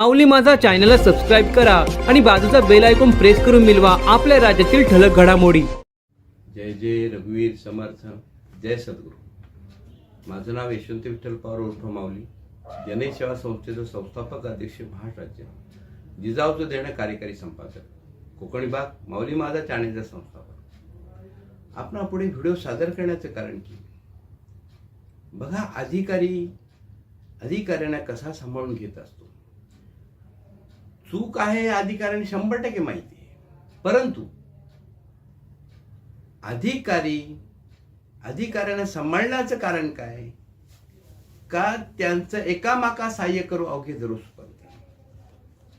माऊली माझा चॅनलला सबस्क्राईब करा आणि बाजूचा बेल ऐकून प्रेस करून मिळवा आपल्या राज्यातील ठळक घडामोडी. जय जय रघुवीर समर्थ जय सद्गुरू. माझं नाव यशवंत विठ्ठल पवार उर्फ माऊली. जनसेवा संस्थेचं संस्थापक अध्यक्ष महाराष्ट्राचे जिजाऊचं देणं कार्यकारी संपादक. कोकणी भाग माऊली माझा चॅनेलचा संस्थापक. आपण पुढे व्हिडिओ सादर करण्याचं कारण की बघा अधिकारी अधिकाऱ्यांना कसा सांभाळून घेत असतो. चूक आहे हे अधिकाऱ्यांनी शंभर टक्के माहिती आहे. परंतु अधिकारी अधिकाऱ्यांना सांभाळण्याचं कारण काय? का त्यांचं एकामाका सहाय्य करू अवघे जरूर स्पर्धा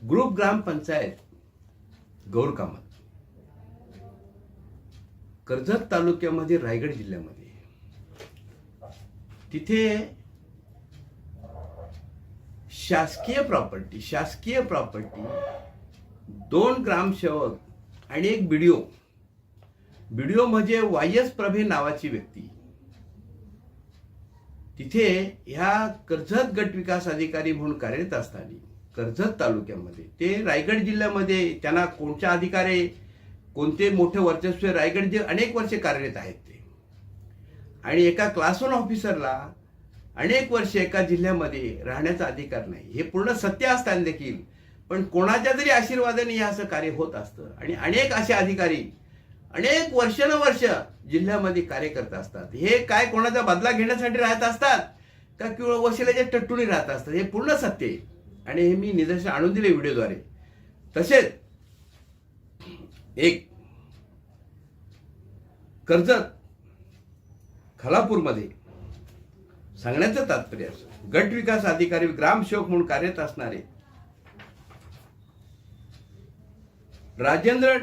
ग्रुप ग्रामपंचायत गौरकामत कर्जत तालुक्यामध्ये रायगड जिल्ह्यामध्ये. तिथे शासकीय प्रॉपर्टी शासकीय प्रॉपर्टी दोन ग्रामसेवक आणि एक बीडीओ व्हिडिओ म्हणजे वाय एस प्रभे नावाची व्यक्ती. तिथे ह्या कर्जत गट विकास अधिकारी म्हणून कार्यरत असताना कर्जत तालुक्यामध्ये ते रायगड जिल्ह्यामध्ये त्यांना कोणत्या अधिकारी कोणते मोठे वर्चस्व रायगड जे अनेक वर्षे कार्यरत आहेत ते. आणि एका क्लास वन ऑफिसरला अनेक वर्ष एका जिल्ह्यामध्ये राहण्याचा अधिकार नाही. हे पूर्ण सत्य असताना देखील. पण कोणाच्या तरी आशीर्वादाने हे असं कार्य होत असतं आणि अनेक असे अधिकारी अनेक वर्षानुवर्ष जिल्ह्यामध्ये कार्य करत असतात. हे काय कोणाचा बदला घेण्यासाठी राहत असतात? का किंवा वशिल्याच्या टट्टुनी राहत असतात? हे पूर्ण सत्य आहे. आणि हे मी निदर्शन आणून दिले व्हिडिओद्वारे. तसेच एक कर्जत खालापूरमध्ये सांगण्याचं तात्पर्य असं. गट विकास अधिकारी ग्रामसेवक म्हणून कार्यरत असणारे राजेंद्र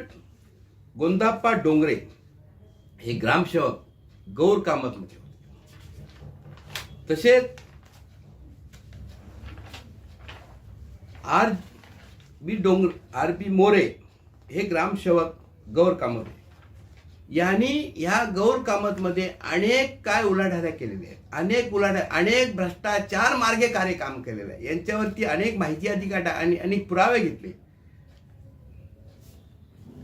गोंदाप्पा डोंगरे हे ग्रामसेवक गौर कामत होते. तसेच आर बी डोंगर आर बी मोरे हे ग्रामसेवक गौर कामत होते. यांनी ह्या गौर कामतमध्ये अनेक काय उलाढाल्या केलेल्या आहेत. अनेक उलाढ्या अनेक भ्रष्टाचार मार्गे कार्य काम केलेलं आहे. यांच्यावरती अनेक माहिती अधिकार आणि अनेक पुरावे घेतले.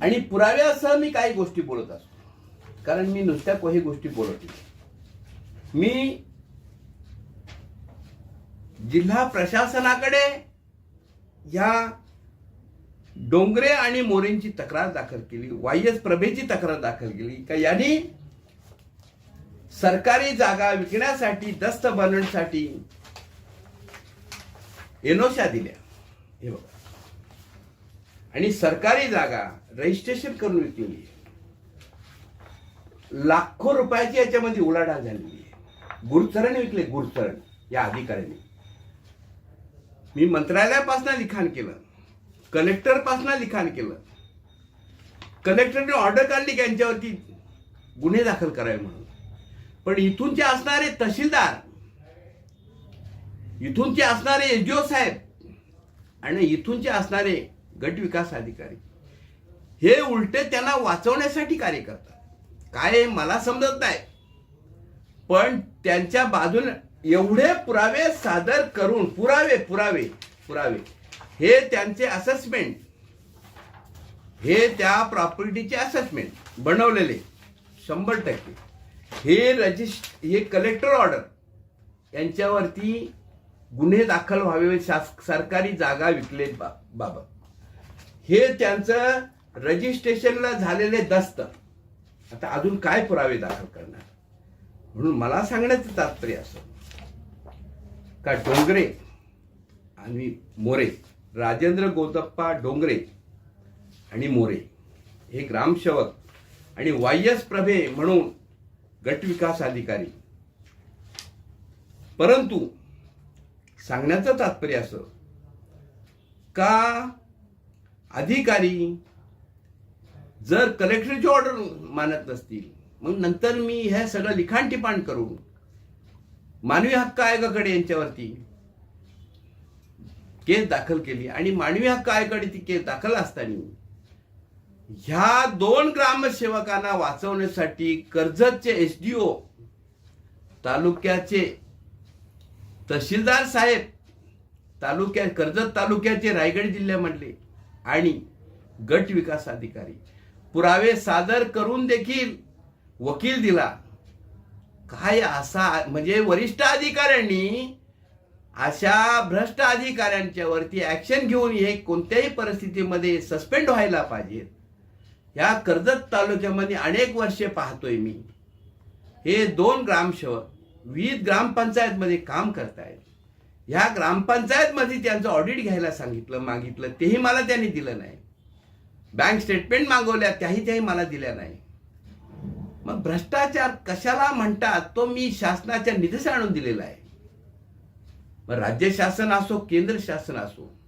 आणि पुराव्यासह मी काही गोष्टी बोलत असतो. कारण मी नुसत्या काही गोष्टी बोलत नाही. मी जिल्हा प्रशासनाकडे या डोंगरे आणि मोरेंची तक्रार दाखल केली वाय एस प्रभेची तक्रार दाखल केली का यांनी सरकारी जागा विकण्यासाठी दस्त बनवण्यासाठी एनोशा दिल्या. हे बघा. आणि सरकारी जागा रजिस्ट्रेशन करून विकलेली लाखो रुपयाची याच्यामध्ये उलाढाल झालेली आहे. गुरचरण विकले गुरचरण या अधिकाऱ्यांनी. मी मंत्रालयापासून लिखाण केलं. कलेक्टरपासून लिखाण केलं. कलेक्टरने ऑर्डर काढली की यांच्यावरती गुन्हे दाखल करावे म्हणून. पण इथूनचे असणारे तहसीलदार इथूनचे असणारे एसडीओ साहेब आणि इथूनचे असणारे गट विकास अधिकारी हे उलटे त्यांना वाचवण्यासाठी कार्य करतात. काय मला समजत नाही. पण त्यांच्या बाजूने एवढे पुरावे सादर करून पुरावे पुरावे पुरावे हे त्यांचे असेसमेंट हे त्या प्रॉपर्टीचे असेसमेंट बनवलेले. शंभर टक्के. हे रजिस्ट हे कलेक्टर ऑर्डर यांच्यावरती गुन्हे दाखल व्हावे शास सरकारी जागा विकले बा- बाबत. हे त्यांचं रजिस्ट्रेशनला झालेले दस्त. आता अजून काय पुरावे दाखल करणार? म्हणून मला सांगण्याचं तात्पर्य असं. का डोंगरे आणि मोरे राजेंद्र गोतप्पा डोंगरे आणि मोरे. हे ग्रामसेवक आणि वाय एस प्रभे म्हणून गटविकास अधिकारी. परंतु सांगण्याचं तात्पर्य असं का अधिकारी जर कलेक्टरची ऑर्डर मानत नसतील मग नंतर मी हे सगळं लिखाण टिपाण करून मानवी हक्क आयोगाकडे यांच्यावरती केस दाखल केली. आणि मानवी हक्क आयोगाने ती केस दाखल असताना ह्या दोन ग्रामसेवकांना वाचवण्यासाठी कर्जतचे एसडीओ तालुक्याचे तहसीलदार साहेब तालुक्यात कर्जत तालुक्याचे रायगड जिल्ह्यामधले आणि गट विकास अधिकारी. पुरावे सादर करून देखील वकील दिला. काय असा म्हणजे वरिष्ठ अधिकाऱ्यांनी अशा भ्रष्ट अधिकाऱ्यांच्या वरती ऍक्शन घेऊन हे कोणत्याही परिस्थितीमध्ये सस्पेंड व्हायला पाहिजेत या कर्जत तालुक्यामध्ये अनेक वर्षे पाहतोय मी. हे दोन ग्रामसेवक विविध ग्रामपंचायतमध्ये काम करतायत. ह्या ग्रामपंचायतमध्ये त्यांचं ऑडिट घ्यायला सांगितलं मागितलं तेही मला त्यांनी दिलं नाही. बँक स्टेटमेंट मागवल्या त्याही त्याही मला दिल्या नाही. मग भ्रष्टाचार कशाला म्हणतात तो मी शासनाच्या निधीस आणून दिलेला आहे. मग राज्य शासन असो केंद्र शासन असो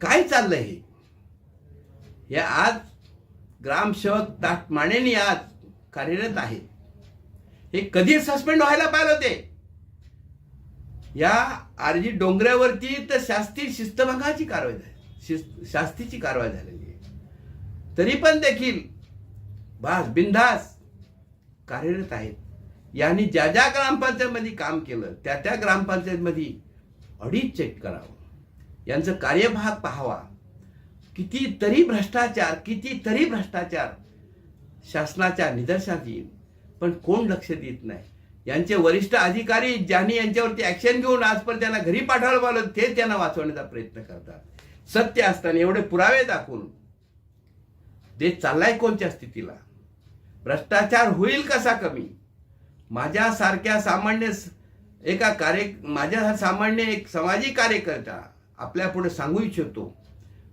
काय चाललंय हे? हे आज ग्रामसेवक ताट आज कार्यरत आहे हे कधी सस्पेंड व्हायला पाहिलं होते? या आरजी डोंगऱ्यावरती तर शास्ती शिस्तभंगाची कारवाई झाली. शिस्त शास्तीची कारवाई झालेली आहे. तरी पण देखील बास बिनधास कार्यरत आहेत. यांनी ज्या ज्या ग्रामपंचायतमध्ये काम केलं त्या त्या ग्रामपंचायतमध्ये ऑडिट चेक करावं. यांचं कार्यभाग पाहावा. कितीतरी भ्रष्टाचार कितीतरी भ्रष्टाचार शासनाच्या निदर्शनात येईल पण कोण लक्ष देत नाही? यांचे वरिष्ठ अधिकारी ज्यांनी यांच्यावरती ऍक्शन घेऊन आजपर्यंत त्यांना घरी पाठवायला पाहिलं ते त्यांना वाचवण्याचा प्रयत्न करतात. सत्य असताना एवढे पुरावे दाखवून. ते चाललाय कोणत्या स्थितीला? भ्रष्टाचार होईल कसा कमी? माझ्यासारख्या सामान्य एका कार्य माझ्या सामान्य एक सामाजिक कार्यकर्ता आपल्या पुढे सांगू इच्छितो.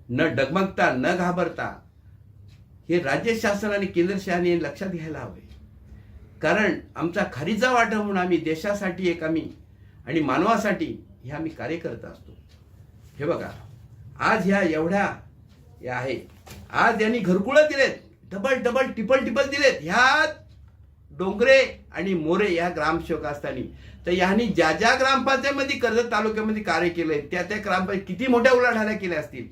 न डगमगता न घाबरता. हे राज्य शासन आणि केंद्र शासनाने लक्षात घ्यायला हवे. कारण आमचा खारीचा वाटा म्हणून आम्ही देशासाठी एक आम्ही आणि मानवासाठी हे आम्ही कार्य करत असतो. हे बघा आज ह्या एवढ्या या आहे. आज यांनी घरकुळं दिलेत. डबल डबल टिपल टिपल दिलेत. ह्या डोंगरे आणि मोरे या ग्रामसेवक असताना तर यांनी ज्या ज्या ग्रामपंचायतमध्ये कर्जत तालुक्यामध्ये कार्य केलंय त्या त्या ग्रामपंचायत किती मोठ्या उलाढाल्या केल्या असतील?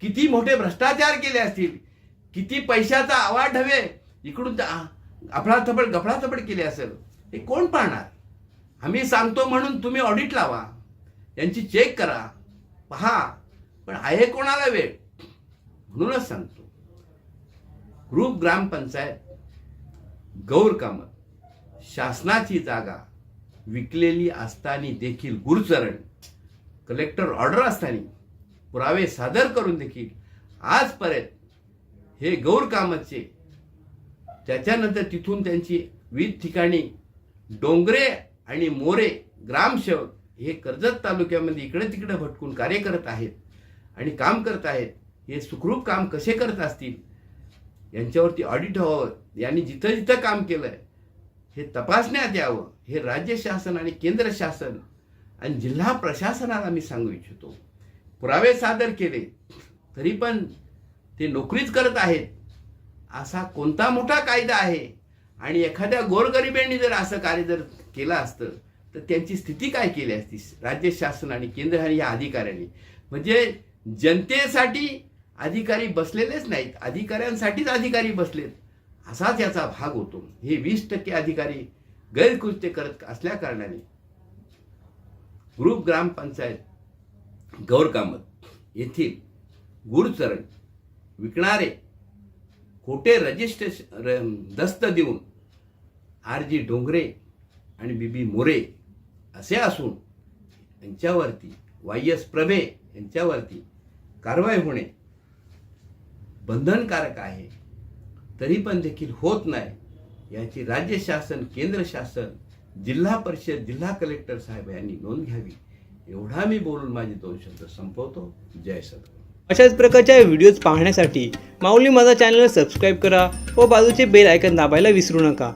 किती मोठे भ्रष्टाचार केले असतील? किती पैशाचा आवाज हवे? इकडून अफडाथबड गफडाथबड केली असेल. हे कोण पाहणार? आम्ही सांगतो म्हणून तुम्ही ऑडिट लावा. यांची चेक करा. पहा. पण आहे कोणाला वेळ? म्हणूनच सांगतो. ग्रुप ग्रामपंचायत गौर कामत. शासनाची जागा विकलेली असताना देखील गुरचरण कलेक्टर ऑर्डर असताना पुरावे सादर करून देखील आजपर्यंत हे गौरकामाचे त्याच्यानंतर तिथून त्यांची विविध ठिकाणी डोंगरे आणि मोरे ग्रामसेवक हे कर्जत तालुक्यामध्ये इकडे तिकडे भटकून कार्य करत आहेत आणि काम करत आहेत. हे सुखरूप काम कसे करत असतील? यांच्यावरती ऑडिट व्हावं. यांनी जिथं जिथं काम केलं आहे हे तपासण्यात यावं हे राज्य शासन आणि केंद्र शासन आणि जिल्हा प्रशासनाला मी सांगू इच्छितो. पुरावे सादर केले तरी पण ते नोकरीच करत आहेत. असा कोणता मोठा कायदा आहे? आणि एखाद्या गोरगरिबांनी जर असं कार्य जर केलं असतं तर त्यांची स्थिती काय केली असती? राज्य शासन आणि केंद्र आणि या अधिकाऱ्यांनी. म्हणजे जनतेसाठी अधिकारी बसलेलेच नाहीत अधिकाऱ्यांसाठीच अधिकारी बसलेत. असाच याचा भाग होतो. हे वीस टक्के अधिकारी गैरकृत्य करत असल्या कारणाने ग्रुप ग्रामपंचायत गौरकामत येथील गुरचरण विकणारे खोटे रजिस्ट्रेशन दस्त देऊन आर जी डोंगरे आणि बीबी मोरे असे असून यांच्यावरती वाय एस प्रभे यांच्यावरती कारवाई होणे बंधनकारक आहे. तरी पण देखील होत नाही. याची राज्य शासन केंद्र शासन जिल्हा परिषद जिल्हा कलेक्टर साहेब यांनी नोंद घ्यावी. एवढा मी बोलून माझे दोन शब्द संपवतो. जय सद्गुरू अशाच प्रकारच्या व्हिडिओज पाहण्यासाठी माऊली माझा चॅनल सबस्क्राईब करा व बाजूचे बेल आयकन दाबायला विसरू नका.